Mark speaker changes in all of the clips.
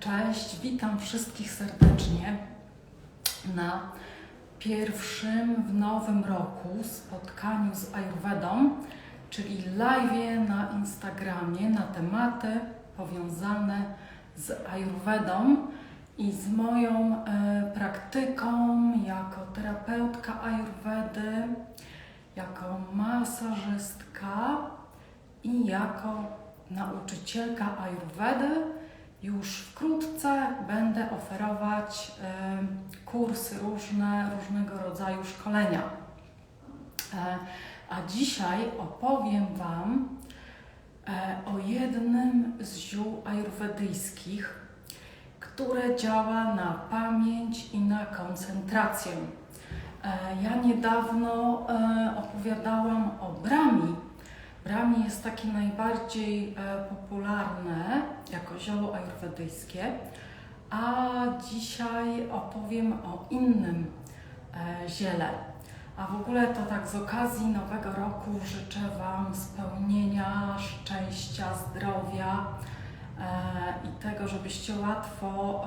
Speaker 1: Cześć, witam wszystkich serdecznie na pierwszym w nowym roku spotkaniu z Ayurvedą, czyli live na Instagramie na tematy powiązane z Ayurvedą i z moją e, praktyką jako terapeutka Ayurvedy, jako masażystka i jako nauczycielka Ayurvedy. Już wkrótce będę oferować kursy różne, różnego rodzaju szkolenia. E, a dzisiaj opowiem Wam e, o jednym z ziół ajurwedyjskich, które działa na pamięć i na koncentrację. E, Ja niedawno opowiadałam o brami. Brami jest takie najbardziej e, popularne jako zioło ajurwedyjskie, a dzisiaj opowiem o innym e, ziele. A w ogóle to tak z okazji Nowego Roku życzę Wam spełnienia, szczęścia, zdrowia e, i tego, żebyście łatwo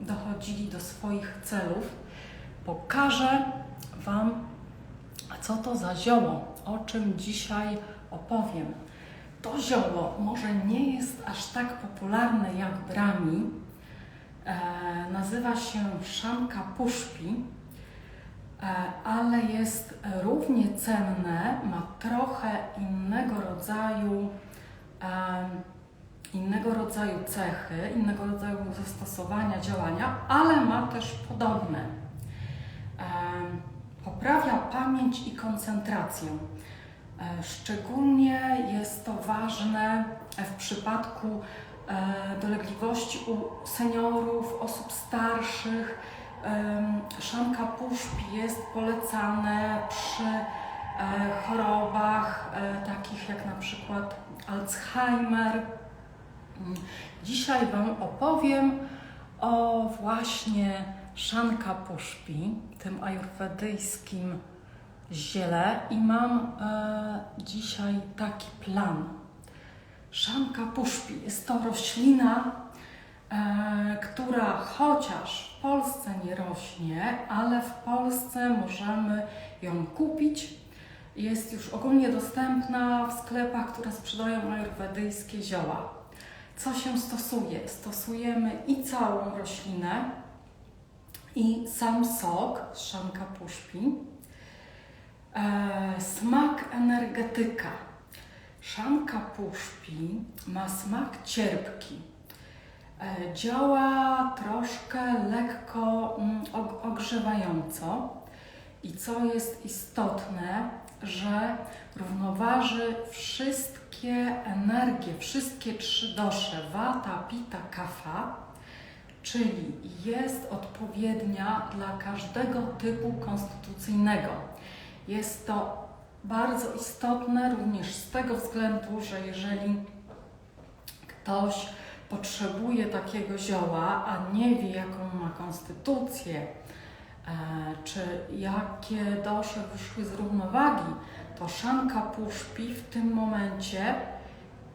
Speaker 1: dochodzili do swoich celów. Pokażę Wam, co to za zioło, o czym dzisiaj opowiem. To zioło może nie jest aż tak popularne jak brami. E, nazywa się szanka puszpi e, ale jest równie cenne, ma trochę innego rodzaju, e, innego rodzaju cechy, innego rodzaju zastosowania, działania, ale ma też podobne. E, poprawia pamięć i koncentrację. E, Szczególnie jest to ważne w przypadku e, dolegliwości u seniorów, osób starszych, Szanka puszpi jest polecane przy e, chorobach takich jak na przykład Alzheimer. Dzisiaj Wam opowiem o właśnie szanka puszpi, tym ajurwedyjskim ziele i mam e, dzisiaj taki plan. Szanka puszpi jest to roślina, e, która chociaż w Polsce nie rośnie, ale w Polsce możemy ją kupić. Jest już ogólnie dostępna w sklepach, które sprzedają ajurwedyjskie zioła. Co się stosuje? Stosujemy i całą roślinę, i sam sok z szanka puszpi, e, smak energetyka. Szanka puszpi ma smak cierpki. E, Działa troszkę lekko mm, og- ogrzewająco i co jest istotne, że równoważy wszystkie energie, wszystkie trzy dosze, wata, pita, kafa, czyli jest odpowiednia dla każdego typu konstytucyjnego. Jest to bardzo istotne również z tego względu, że jeżeli ktoś potrzebuje takiego zioła, a nie wie, jaką ma konstytucję, e, czy jakie dosze wyszły z równowagi, to szanka puszpi w tym momencie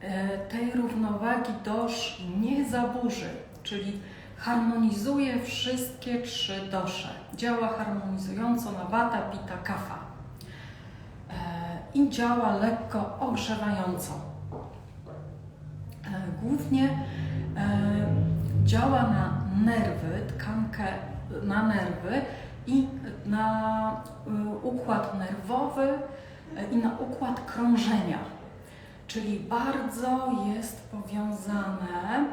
Speaker 1: e, tej równowagi dosz nie zaburzy, czyli harmonizuje wszystkie trzy dosze. Działa harmonizująco na wata, pita, kafa i działa lekko ogrzewająco. E, Głównie e, działa na nerwy, tkankę na nerwy i na y, układ nerwowy e, i na układ krążenia. Czyli bardzo jest powiązane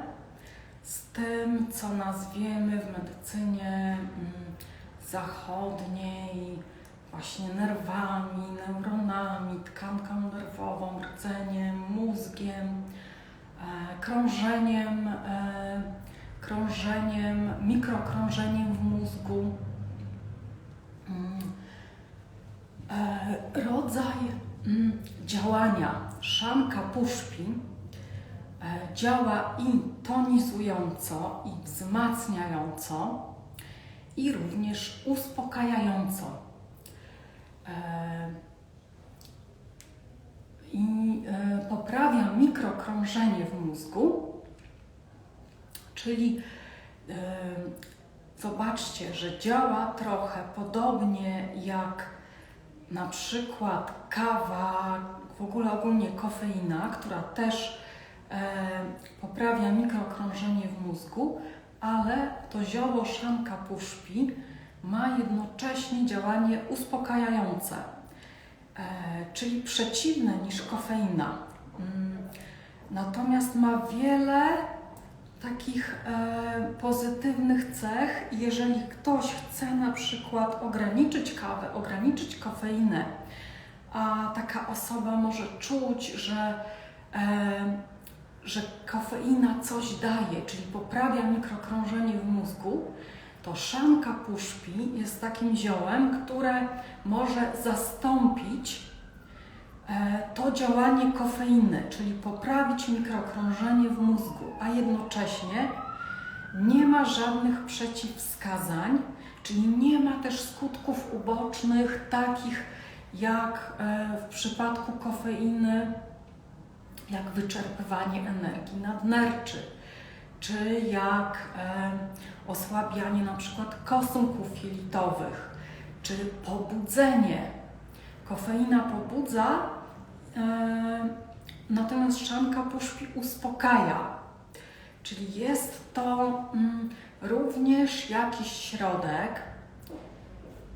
Speaker 1: z tym, co nazwiemy w medycynie mm, zachodniej, właśnie nerwami, neuronami, tkanką nerwową, rdzeniem, mózgiem, e, krążeniem, e, krążeniem, mikrokrążeniem w mózgu. Mm. E, Rodzaj mm, działania szanka puszpi działa i tonizująco, i wzmacniająco, i również uspokajająco. E, I e, poprawia mikrokrążenie w mózgu, czyli zobaczcie, że działa trochę podobnie jak na przykład kawa, w ogóle ogólnie kofeina, która też e, poprawia mikrokrążenie w mózgu, ale to zioło szanka puszpi ma jednocześnie działanie uspokajające, e, czyli przeciwne niż kofeina. Mm, natomiast ma wiele takich e, pozytywnych cech. Jeżeli ktoś chce na przykład ograniczyć kawę, ograniczyć kofeinę, a taka osoba może czuć, że, e, że kofeina coś daje, czyli poprawia mikrokrążenie w mózgu, to szanka puszpi jest takim ziołem, które może zastąpić e, to działanie kofeiny, czyli poprawić mikrokrążenie w mózgu, a jednocześnie nie ma żadnych przeciwwskazań, czyli nie ma też skutków ubocznych takich jak e, w przypadku kofeiny, jak wyczerpywanie energii nadnerczy, czy jak e, osłabianie na przykład kosunków jelitowych, czy pobudzenie. Kofeina pobudza, e, natomiast szanka puszpi uspokaja. Czyli jest to mm, również jakiś środek,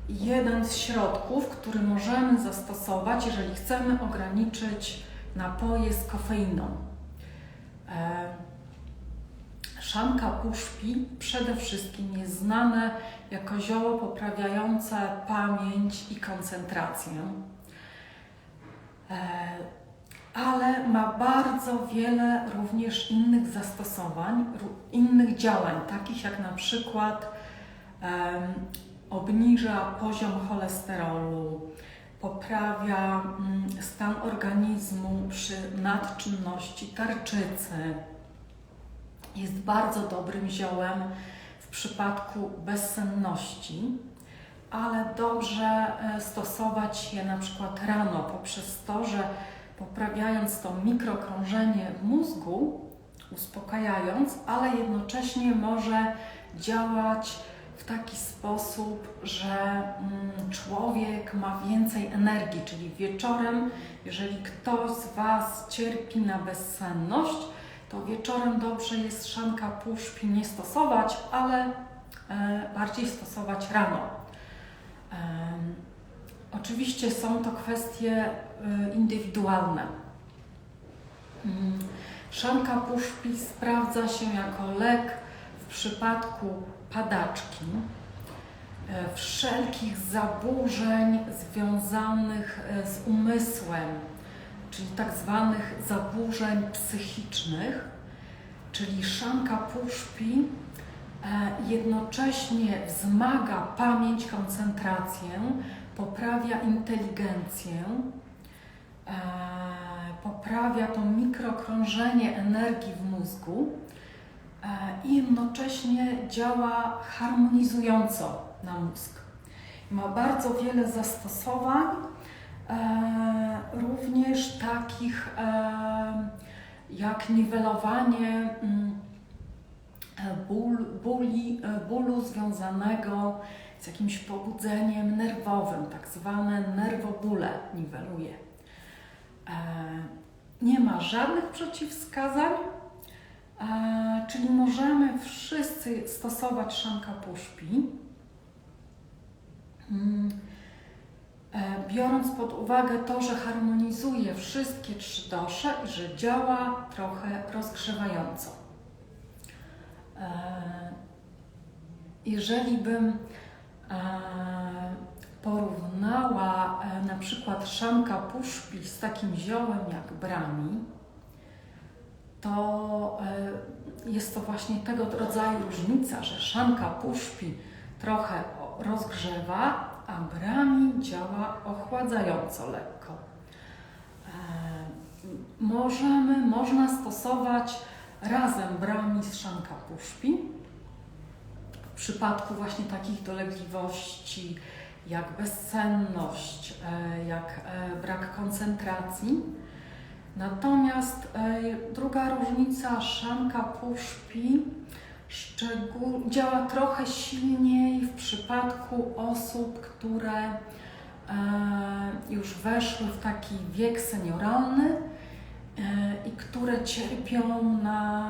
Speaker 1: jeden z środków, który możemy zastosować, jeżeli chcemy ograniczyć napoje z kofeiną. Szanka puszpi przede wszystkim jest znane jako zioło poprawiające pamięć i koncentrację, e, ale ma bardzo wiele również innych zastosowań, innych działań, takich jak na przykład obniża poziom cholesterolu, poprawia mm, stan organizmu przy nadczynności tarczycy. Jest bardzo dobrym ziołem w przypadku bezsenności, ale dobrze e, stosować je na przykład rano poprzez to, że poprawiając to mikrokrążenie mózgu, uspokajając, ale jednocześnie może działać w taki sposób, że mm, człowiek ma więcej energii, czyli wieczorem, jeżeli ktoś z Was cierpi na bezsenność, to wieczorem dobrze jest szanka puszpi nie stosować, ale e, bardziej stosować rano. Oczywiście są to kwestie e, indywidualne. Mm, szanka puszpi sprawdza się jako lek w przypadku padaczki, e, wszelkich zaburzeń związanych z umysłem, czyli tak zwanych zaburzeń psychicznych, czyli szanka puszpi e, jednocześnie wzmaga pamięć, koncentrację, poprawia inteligencję, poprawia to mikrokrążenie energii w mózgu E, i jednocześnie działa harmonizująco na mózg. Ma bardzo wiele zastosowań, e, również takich e, jak niwelowanie mm, ból, bóli, bólu związanego z jakimś pobudzeniem nerwowym, tak zwane nerwobóle niweluje. Nie ma żadnych przeciwwskazań, E, czyli możemy wszyscy stosować szanka puszpi, mm, e, biorąc pod uwagę to, że harmonizuje wszystkie trzy dosze i że działa trochę rozgrzewająco. E, jeżeli bym porównała na przykład szanka puszpi z takim ziołem jak brami, to e, jest to właśnie tego rodzaju różnica, że szanka puszpi trochę rozgrzewa, a brami działa ochładzająco lekko. E, możemy, można stosować razem brami z szanka puszpi w przypadku właśnie takich dolegliwości jak bezsenność, e, jak brak koncentracji Natomiast e, druga różnica szanka puszpi, Szczegól, działa trochę silniej w przypadku osób, które e, już weszły w taki wiek senioralny e, i które cierpią na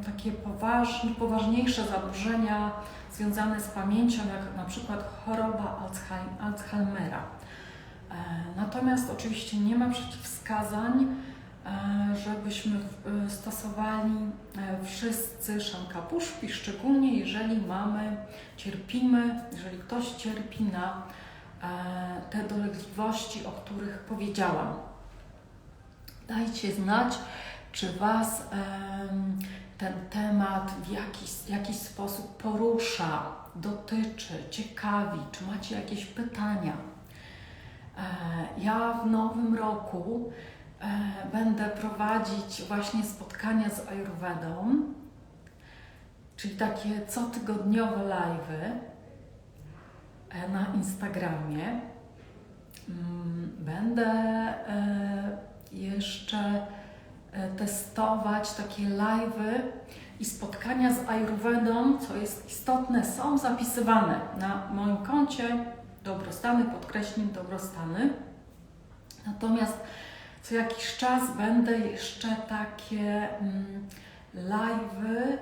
Speaker 1: e, takie poważne, poważniejsze zaburzenia związane z pamięcią, jak na przykład choroba Alzheim- Alzheimera. E, Natomiast oczywiście nie ma przeciwwskazań, żebyśmy e, stosowali e, wszyscy szankapuszki, szczególnie jeżeli mamy, cierpimy, jeżeli ktoś cierpi na e, te dolegliwości, o których powiedziałam. Dajcie znać, czy Was ten temat w jakiś, jakiś sposób porusza, dotyczy, ciekawi, czy macie jakieś pytania. E, Ja w nowym roku e, będę prowadzić właśnie spotkania z Ayurvedą, czyli takie cotygodniowe live'y e, na Instagramie. Mm, Będę e, jeszcze e, testować takie live'y i spotkania z Ayurvedą, co jest istotne, są zapisywane na moim koncie dobrostany, podkreślim dobrostany. Natomiast co jakiś czas będę jeszcze takie mm, live'y,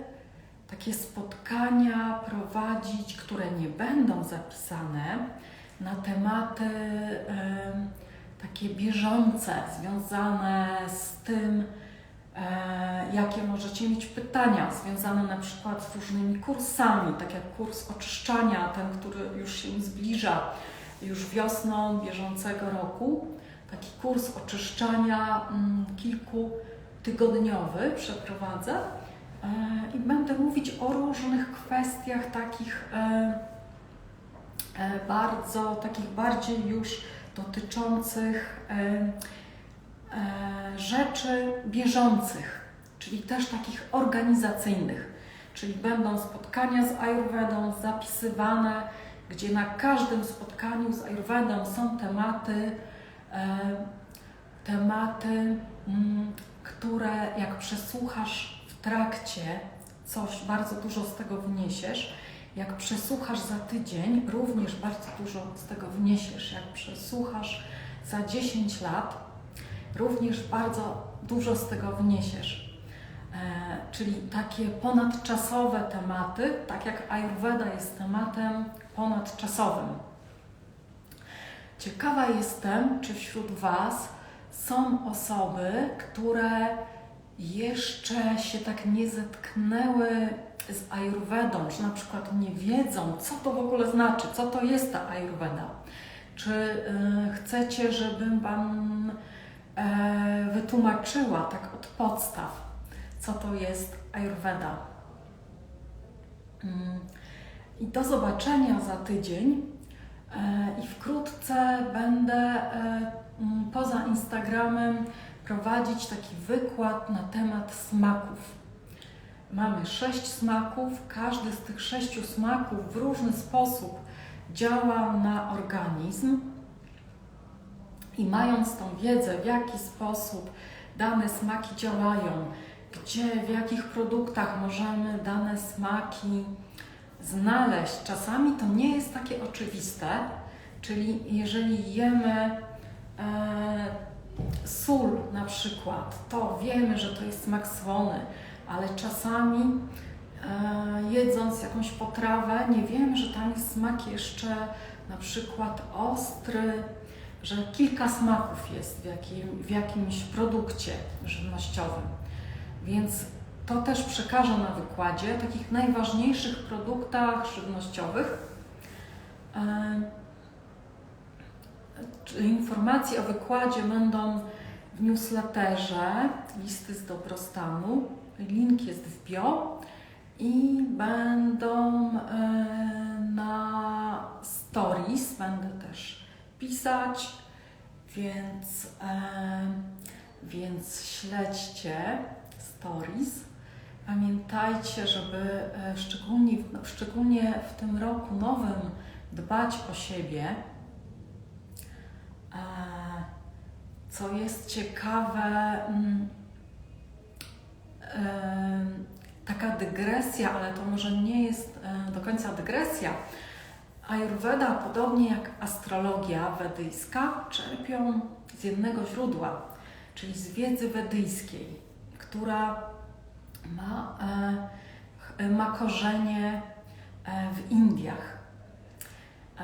Speaker 1: takie spotkania prowadzić, które nie będą zapisane na tematy em, takie bieżące, związane z tym, e, jakie możecie mieć pytania, związane na przykład z różnymi kursami, tak jak kurs oczyszczania, ten, który już się zbliża, już wiosną bieżącego roku. Taki kurs oczyszczania mm, kilkutygodniowy przeprowadzę e, i będę mówić o różnych kwestiach takich e, e, bardzo, takich bardziej już dotyczących rzeczy bieżących, czyli też takich organizacyjnych. Czyli będą spotkania z Ayurvedą zapisywane, gdzie na każdym spotkaniu z Ayurvedą są tematy, tematy, mm, które jak przesłuchasz w trakcie, coś bardzo dużo z tego wniesiesz. Jak przesłuchasz za tydzień, również bardzo dużo z tego wniesiesz. Jak przesłuchasz za 10 lat, również bardzo dużo z tego wniesiesz. E, czyli takie ponadczasowe tematy, tak jak Ayurveda jest tematem ponadczasowym. Ciekawa jestem, czy wśród Was są osoby, które jeszcze się tak nie zetknęły z Ayurvedą, że na przykład nie wiedzą, co to w ogóle znaczy, co to jest ta Ayurveda. Czy y, chcecie, żebym Wam e, wytłumaczyła tak od podstaw, co to jest Ayurveda? Mm. I do zobaczenia za tydzień. E, I wkrótce będę e, poza Instagramem prowadzić taki wykład na temat smaków. Mamy sześć smaków, każdy z tych sześciu smaków w różny sposób działa na organizm. I mając tą wiedzę, w jaki sposób dane smaki działają, gdzie, w jakich produktach możemy dane smaki znaleźć. Czasami to nie jest takie oczywiste, czyli jeżeli jemy e, sól na przykład, to wiemy, że to jest smak słony, ale czasami e, jedząc jakąś potrawę, nie wiemy, że tam jest smak jeszcze na przykład ostry, że kilka smaków jest w, jakim, w jakimś produkcie żywnościowym. Więc to też przekażę na wykładzie, takich najważniejszych produktach żywnościowych. E, Informacje o wykładzie będą w newsletterze Listy z dobrostanu. Link jest w bio i będą e, na stories, będę też pisać, więc, e, więc śledźcie stories. Pamiętajcie, żeby e, szczególnie, w- szczególnie w tym roku nowym dbać o siebie. E, Co jest ciekawe, mm, tak taka dygresja, ale to może nie jest e, do końca dygresja. Ayurveda, podobnie jak astrologia wedyjska, czerpią z jednego źródła, czyli z wiedzy wedyjskiej, która ma, e, ma korzenie e, w Indiach. E,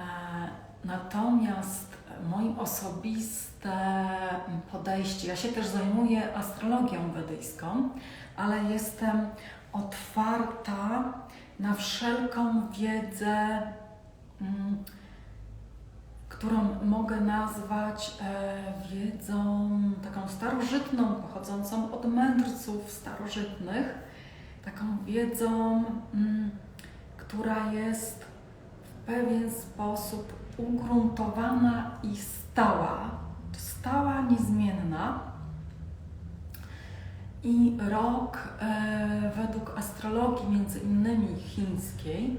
Speaker 1: natomiast moim osobiste podejście, ja się też zajmuję astrologią wedyjską, ale jestem otwarta na wszelką wiedzę, mm, którą mogę nazwać e, wiedzą taką starożytną, pochodzącą od mędrców starożytnych, taką wiedzą, mm, która jest w pewien sposób ugruntowana i stała, stała, niezmienna. I rok e, według astrologii, między innymi chińskiej,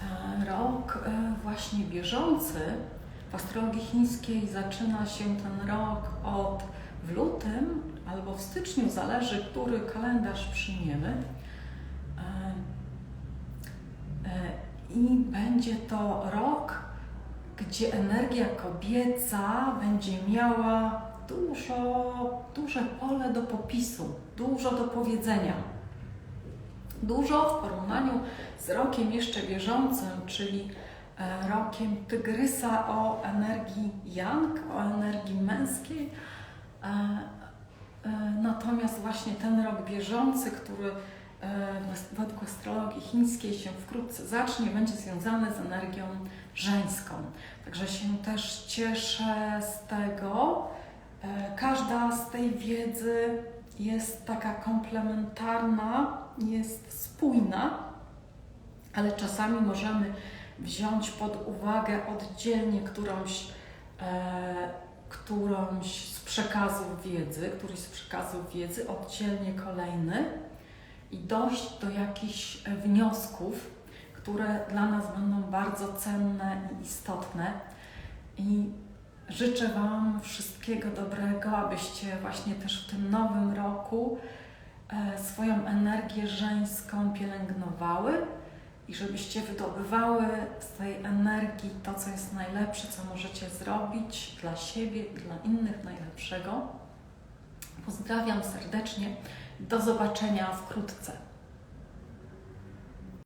Speaker 1: e, rok właśnie bieżący, w astrologii chińskiej zaczyna się ten rok od w lutym albo w styczniu, zależy, który kalendarz przyjmiemy. E, e, I będzie to rok, gdzie energia kobieca będzie miała dużo, duże pole do popisu, dużo do powiedzenia. Dużo w porównaniu z rokiem jeszcze bieżącym, czyli rokiem tygrysa o energii yang, o energii męskiej. E, e, natomiast właśnie ten rok bieżący, który według astrologii chińskiej się wkrótce zacznie, będzie związany z energią żeńską. Także się też cieszę z tego. Każda z tej wiedzy jest taka komplementarna, jest spójna, ale czasami możemy wziąć pod uwagę oddzielnie którąś, e, którąś z przekazów wiedzy, któryś z przekazów wiedzy, oddzielnie kolejny i dojść do jakichś wniosków, które dla nas będą bardzo cenne i istotne. I życzę Wam wszystkiego dobrego, abyście właśnie też w tym nowym roku e, swoją energię żeńską pielęgnowały i żebyście wydobywały z tej energii to, co jest najlepsze, co możecie zrobić dla siebie i dla innych najlepszego. Pozdrawiam serdecznie. Do zobaczenia wkrótce.